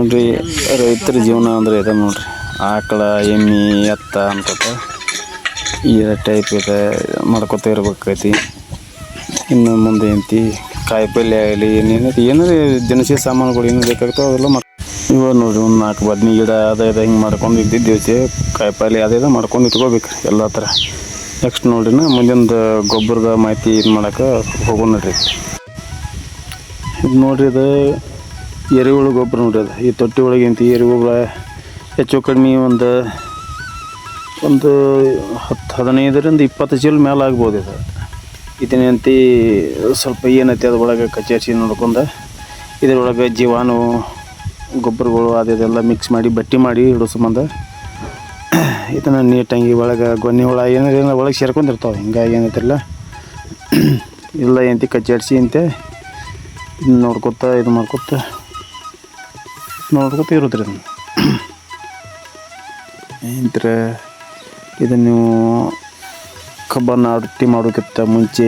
ನೋಡ್ರಿ, ರೈತರ ಜೀವನ ಅಂದ್ರೆ ಇದೆ ನೋಡ್ರಿ. ಆಕಳ, ಎಮ್ಮೆ, ಎತ್ತ ಅಂತ ಈ ಟೈಪ್ ಇದೆ, ಮಾಡ್ಕೊತ ಇರ್ಬೇಕೈತಿ. ಇನ್ನು ಮುಂದೆ ಏನ್ತಿ ಕಾಯಿ ಪಲ್ಯ ಆಗಲಿ, ಏನೇನು ಏನಾರ ದಿನಸಿ ಸಾಮಾನುಗಳು ಏನು ಬೇಕಾಗ್ತವೆ ಅದೆಲ್ಲ ಮಾಡಿ ಇವಾಗ ನೋಡ್ರಿ ಒಂದು ನಾಲ್ಕು ಬದ್ನಿ ಗಿಡ ಅದ ಇದು, ಹಿಂಗೆ ಮಾಡ್ಕೊಂಡು ಇದ್ದಿದ್ದೇವೆ ಕಾಯಿ ಪಲ್ಯ ಅದ ಇದು ಮಾಡ್ಕೊಂಡು ಇಟ್ಕೋಬೇಕು ಎಲ್ಲ ಥರ ನೆಕ್ಸ್ಟ್ ನೋಡ್ರಿ ನಾ ಮುಂದಿನ ಗೊಬ್ಬರದ ಮಾಹಿತಿ ಇದು ಮಾಡೋಕೆ ಹೋಗೋಣ ನೋಡ್ರಿ. ಇದು ನೋಡ್ರಿ ಇದು ಎರೆಹುಳು ಗೊಬ್ಬರ ನೋಡ್ರಿ ಅದು. ಈ ತೊಟ್ಟಿ ಒಳಗೆ ಅಂತ ಎರೆಹುಳ ಹೆಚ್ಚು ಕಡಿಮೆ ಒಂದು ಒಂದು ಹತ್ತು, ಹದಿನೈದರಿಂದ ಇಪ್ಪತ್ತು ಚೀಲ ಮೇಲೆ ಆಗ್ಬೋದು ಇದು. ಇದನ್ನಂತಿ ಸ್ವಲ್ಪ ಏನೈತಿ ಅದ್ರೊಳಗೆ ಕಚೇರಿಸಿ ನೋಡ್ಕೊಂಡು, ಇದ್ರೊಳಗೆ ಜೀವಾಣು ಗೊಬ್ಬರಗಳು ಅದೆಲ್ಲ ಮಿಕ್ಸ್ ಮಾಡಿ, ಬಟ್ಟಿ ಮಾಡಿ ಇಡೋ ಸಂಬಂಧ ಇದನ್ನು ನೀಟಾಗಿ ಒಳಗೆ ಗೊನ್ನೆ ಹುಳ ಏನಾರ ಏನೋ ಒಳಗೆ ಸೇರ್ಕೊಂಡಿರ್ತಾವೆ, ಹಿಂಗಾಗಿ ಏನೈತಿಲ್ಲ. ಇಲ್ಲ ಎಂತಿ ಕಚ್ಚಾಡ್ಸಿ ಅಂತೆ ನೋಡ್ಕೊತ ಇದು ಮಾಡ್ಕೊತ ನೋಡ್ಕೊತ ಇರೋದ್ರಿ ಅದನ್ನು. ಇಂತ್ರ ಇದನ್ನು ನೀವು ಕಬ್ಬನ್ನು ರೊಟ್ಟಿ ಮಾಡೋಕ್ಕಿಂತ ಮುಂಚೆ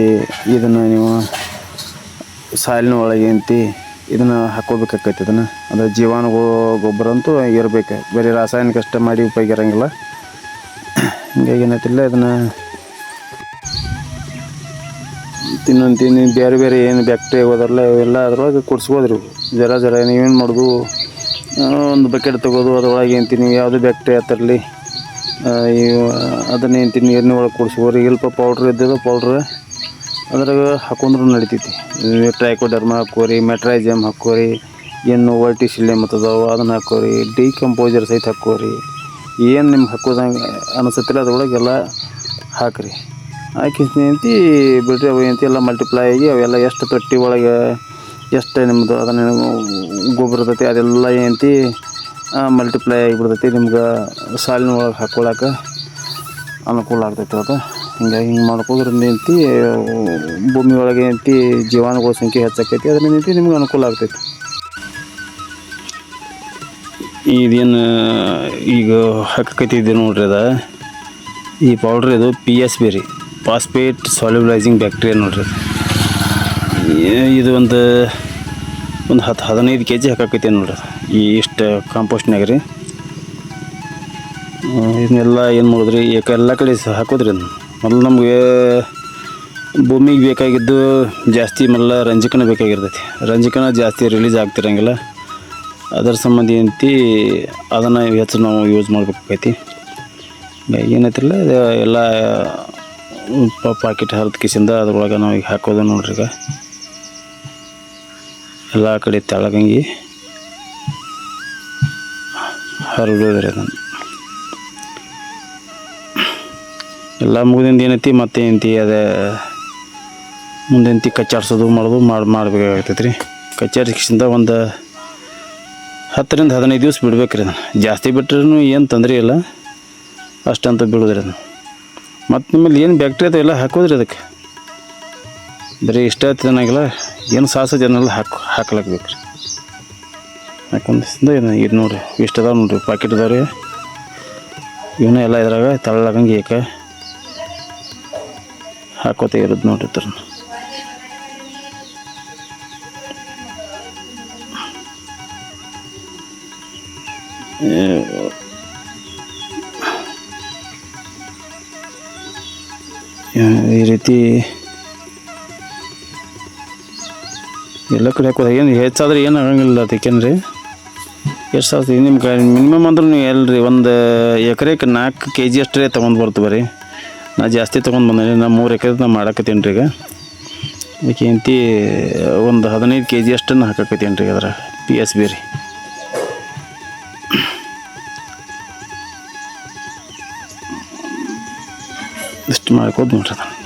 ಇದನ್ನು ನೀವು ಸಾಲಿನ ಒಳಗೆ ಅಂತಿ, ಇದನ್ನು ಹಾಕೋಬೇಕಾಕೈತಿ ಇದನ್ನು ಅದು ಜೀವಾಣು ಗೊಬ್ಬರ ಅಂತೂ ಇರಬೇಕು. ಬರೀ ರಾಸಾಯನಿಕ ಅಷ್ಟೇ ಮಾಡಿ ಉಪಯೋಗ ಇರಂಗಿಲ್ಲ. ಹಿಂಗಾಗಿ ಏನಾಯ್ತಿಲ್ಲ, ಇದನ್ನು ತಿನ್ನೊಂದು ತಿನ್ನಿ ಬೇರೆ ಬೇರೆ ಏನು ಬ್ಯಾಕ್ಟೀರಿಯಾ ಹೋದರಲ್ಲ ಇವೆಲ್ಲ ಅದ್ರೊಳಗೆ ಕುಡ್ಸ್ಬೋದ್ರಿ ಜರ ಜರ ನೀವೇನು ಮಾಡೋದು? ಒಂದು ಬಕೆಟ್ ತಗೋದು, ಅದರೊಳಗೆ ಏನು ನೀವು ಯಾವುದೇ ಬ್ಯಾಕ್ಟೀರಿಯಾ ತರಲಿ ಅದನ್ನ ಏನು ನೀರಿನ ಒಳಗೆ ಕುಡಿಸ್ಬೋರಿ ಇಲ್ಪ ಪೌಡ್ರ್ ಇದ್ದಿದ್ದು ಪೌಡ್ರ್ ಅದ್ರಾಗ ಹಾಕೊಂಡ್ರೂ ನಡಿತೈತಿ. ಟ್ರೈಕೋಡರ್ಮ ಹಾಕೋರಿ ಮೆಟ್ರೈಜಮ್ ಹಾಕೋರಿ ಏನು ವರ್ಟಿಸಿಲಿಯಮ್ ಅದಾವು ಅದನ್ನು ಹಾಕೋರಿ ಡಿಕಂಪೋಸರ್ ಸಹಿತ ಹಾಕೋರಿ ಏನು ನಿಮ್ಗೆ ಹಾಕೋದಂಗೆ ಅನಿಸುತ್ತಿಲ್ಲ ಅದ್ರೊಳಗೆಲ್ಲ ಹಾಕಿರಿ ಹಾಕ್ರಿ. ಹಾಕಿ ಅಂತಿ, ಬಿಡ್ರಿ ಅವು ಎಂತಿ ಎಲ್ಲ ಮಲ್ಟಿಪ್ಲೈ ಆಗಿ ಅವೆಲ್ಲ ಎಷ್ಟು ತೊಟ್ಟಿ ಒಳಗೆ ಎಷ್ಟು ನಿಮ್ಮದು ಅದನ್ನು ಗೊಬ್ಬರ ಇರ್ತೈತಿ ಅದೆಲ್ಲ ಏನಂತಿ ಮಲ್ಟಿಪ್ಲೈ ಆಗಿಬಿಡ್ತೈತಿ, ನಿಮ್ಗೆ ಸಾಲಿನ ಒಳಗೆ ಹಾಕ್ಕೊಳಕ್ಕೆ ಅನುಕೂಲ ಆಗ್ತೈತಿ ಅದು. ಹಿಂಗಾಗಿ ಹಿಂಗೆ ಮಾಡ್ಕೋದ್ರಿಂದ ಏನಂತಿ ಭೂಮಿ ಒಳಗೆ ಏನಂತಿ ಜೀವಾಣುಗಳ ಸಂಖ್ಯೆ ಹೆಚ್ಚಾಕೈತಿ, ಅದರಿಂದ ಏನಂತಿ ನಿಮ್ಗೆ ಅನುಕೂಲ ಆಗ್ತೈತಿ. ಇದೇನು, ಈಗ ಹಾಕಕತ್ತಿದ್ದೆ ನೋಡ್ರಿ ಅದ. ಈ ಪೌಡ್ರ್ ಇದು ಪಿ ಎಸ್ ಬಿ ರೀ. ಫಾಸ್ಪೇಟ್ ಬ್ಯಾಕ್ಟೀರಿಯಾ ನೋಡ್ರಿ. ಇದು ಒಂದು ಒಂದು ಹತ್ತು ಹದಿನೈದು ಕೆ ಜಿ ಹಾಕಾಕೈತಿ ನೋಡ್ರಿ. ಈ ಇಷ್ಟು ಕಾಂಪೋಸ್ಟ್ನಾಗ ರೀ. ಇದನ್ನೆಲ್ಲ ಏನು ಮಾಡಿದ್ರಿ, ಏಕ ಎಲ್ಲ ಕಡೆ ಸಹ ಹಾಕೋದ್ರಿ ಮೊದಲು ನಮಗೆ ಭೂಮಿಗೆ ಬೇಕಾಗಿದ್ದು ಜಾಸ್ತಿ ಮೆಲ್ಲ ರಂಜಕನ ಬೇಕಾಗಿರ್ತೈತಿ. ರಂಜಕನ ಜಾಸ್ತಿ ರಿಲೀಸ್ ಆಗ್ತಿರಂಗಿಲ್ಲ. ಅದರ ಸಂಬಂಧ ಏನತಿ, ಅದನ್ನು ಹೆಚ್ಚು ನಾವು ಯೂಸ್ ಮಾಡ್ಬೇಕಾಗೈತಿ. ಏನೈತಿಲ್ಲ ಎಲ್ಲ ಪಾಕೆಟ್ ಹರಿದ ಕಿಸಿಂದ ಅದ್ರೊಳಗೆ ನಾವು ಈಗ ಹಾಕೋದು ನೋಡ್ರಿ ಈಗ. ಎಲ್ಲ ಕಡೆ ತೆಳಗಂಗಿ ಹರಡೋದ್ರಿ ಅದನ್ನು. ಎಲ್ಲ ಮುಗಿದಿಂದ ಏನೈತಿ ಮತ್ತೆ ಏನೈತಿ ಅದೇ ಮುಂದೆಂತಿ ಕಚ್ಚಾಡ್ಸೋದು ಮಾಡೋದು ಮಾಡಿ ಮಾಡಬೇಕಾಗ್ತೈತ್ರಿ. ರೀ ಒಂದು ಹತ್ತರಿಂದ ಹದಿನೈದು ದಿವಸ ಬಿಡ್ಬೇಕು ರೀ ಅದನ್ನು. ಜಾಸ್ತಿ ಬಿಟ್ರೂ ಏನು ತೊಂದರೆ ಇಲ್ಲ. ಅಷ್ಟಂತ ಬಿಡೋದ್ರಿ ಅದನ್ನು. ಮತ್ತು ನಿಮ್ಮಲ್ಲಿ ಏನು ಬ್ಯಾಕ್ಟೀರಿಯಾ ಎಲ್ಲ ಹಾಕೋದ್ರಿ ಅದಕ್ಕೆ. ಬರೀ ಇಷ್ಟ ತಿನ್ನಂಗಿಲ್ಲ, ಏನು ಸಾಸ ಜನಲ್ಲ ಹಾಕಿ ಹಾಕ್ಲಾಕ್ಬೇಕು ರೀ ಹಾಕೊಂದಿಸಿಂದ ಏನು ಇದು ನೋಡ್ರಿ ಇಷ್ಟು ಅದಾವೆ ನೋಡಿರಿ ಪಾಕೆಟ್ ಇದಾವೆ ರೀ ಇವನ್ನ ಎಲ್ಲ ಇದ್ರಾಗ ತಳ್ಳಾಗಂಗೆ ಏಕ ಹಾಕೋತ ಇರೋದು ನೋಡ್ರಿ ತರ ಈ ರೀತಿ ಎಲ್ಲ ಕಡೆ ಹಾಕೋದು. ಏನು ಹೆಚ್ಚಾದ್ರೆ ಏನು ಆಗಂಗಿಲ್ಲ ಅದಕ್ಕೇನ್ರಿ ಎಷ್ಟು ಸಾವಿರ ನಿಮ್ಗೆ ಮಿನಿಮಮ್ ಅಂದ್ರೆ ನೀವು ಎಲ್ರಿ ಒಂದು ಎಕರೆಗೆ ನಾಲ್ಕು ಕೆ ಜಿ ಅಷ್ಟೇ ತೊಗೊಂಡು ಬರ್ತೀವಿ ರೀ ನಾ ಜಾಸ್ತಿ ತೊಗೊಂಡು ಬಂದೇನೆ, ನಾ ಮೂರು ಎಕರೆ ನಾ ಮಾಡಕತ್ತೀನಿ ರೀ ಈಗ. ಅದಕ್ಕೆ ಒಂದು ಹದಿನೈದು ಕೆ ಜಿ ಅಷ್ಟನ್ನು ಹಾಕಕತ್ತೀನಿ ರೀ ಅದರ ಪಿ ಎಸ್ ಬಿ ರೀ. ಇಷ್ಟು ಮಾಡ್ಕೋದು ನೋಡ್ರಿ ಅದನ್ನು.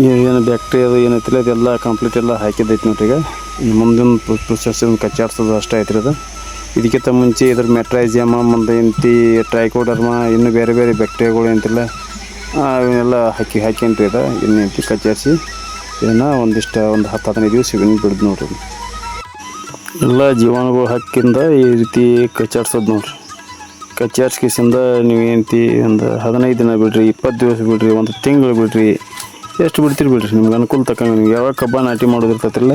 ಏನು ಬ್ಯಾಕ್ಟೀರಿಯಾ ಅದು ಏನೈತಿಲ್ಲ ಅದೆಲ್ಲ ಕಂಪ್ಲೀಟ್ ಎಲ್ಲ ಹಾಕಿದ್ದೈತಿ ನೋಡ್ರಿ ಈಗ. ಮುಂದಿನ ಪ್ರೊಸೆಸ್ ಕಚ್ಚಾಡ್ಸೋದು ಅಷ್ಟೇ ಐತ್ರಿ ಅದು. ಇದಕ್ಕಿಂತ ಮುಂಚೆ ಇದ್ರ ಮೆಟ್ರೈಜಿಯಮ ಮುಂದೆ ಇಂತಿ ಟ್ರೈಕೋಡರ್ಮ ಇನ್ನು ಬೇರೆ ಬೇರೆ ಬ್ಯಾಕ್ಟೀರಿಯಾಗಳು ಏನಂತಿಲ್ಲ ಅವನ್ನೆಲ್ಲ ಹಾಕಿ ಹಾಕ್ಯಂತ ಇದು ಇನ್ನು ಇಂತಿ ಕಚ್ಚಾಡಿಸಿ, ಇದನ್ನು ಒಂದಿಷ್ಟು ಒಂದು ಹತ್ತು ಹದಿನೈದು ದಿವಸ ಇವನ್ನ ಬಿಡ್ದು ನೋಡ್ರಿ ಎಲ್ಲ ಜೀವಾಣುಗಳು ಹಾಕಿಂದ ಈ ರೀತಿ ಕಚ್ಚಾಡ್ಸೋದು ನೋಡ್ರಿ. ಕಚ್ಚಾಡ್ಸ್ಕಿಸಿಂದ ನೀವು ಏನಂತಿ ಒಂದು ಹದಿನೈದು ದಿನ ಬಿಡ್ರಿ, ಇಪ್ಪತ್ತು ದಿವಸ ಬಿಡ್ರಿ, ಒಂದು ತಿಂಗಳು ಬಿಡ್ರಿ. ಎಷ್ಟು ಬಿಡ್ತೀರಿ ಬಿಡ್ರಿ ನಿಮ್ಗೆ ಅನುಕೂಲ ತಕ್ಕಂಗೆ ನಿಮ್ಗೆ ಯಾವಾಗ ಕಬ್ಬ ನಾಟಿ ಮಾಡೋದಿರ್ತೈತಿಲ್ಲ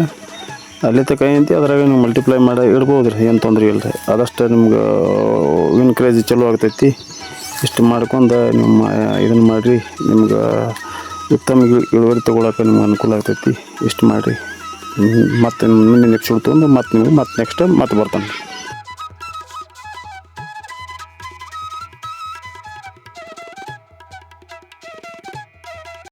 ಅಲ್ಲಿ ತಕ್ಕ ಏನಂತಿ, ಅದ್ರಾಗ ನೀವು ಮಲ್ಟಿಪ್ಲೈ ಮಾಡಿ ಇಡ್ಬೋದು ರೀ ಏನು ತೊಂದರೆ ಇಲ್ಲ ರೀ ಆದಷ್ಟು ನಿಮ್ಗೆ ವಿನ್ ಕ್ರೇಜ್ ಚಲೋ ಆಗ್ತೈತಿ. ಇಷ್ಟು ಮಾಡ್ಕೊಂಡು ನಿಮ್ಮ, ಇದನ್ನು ಮಾಡಿರಿ, ನಿಮ್ಗೆ ಉತ್ತಮ ಇಳು- ಇಳುವರಿ ತೊಗೊಳಕ್ಕೆ ನಿಮ್ಗೆ ಅನುಕೂಲ ಆಗ್ತೈತಿ. ಇಷ್ಟು ಮಾಡಿರಿ. ಮತ್ತೆ ಮುಂದಿನ ಎಪಿಸೋಡ್ ತೊಗೊಂಡು ಮತ್ತೆ ನಿಮ್ಗೆ ಮತ್ತೆ ನೆಕ್ಸ್ಟ್ ಮತ್ತೆ ಬರ್ತಾನೆ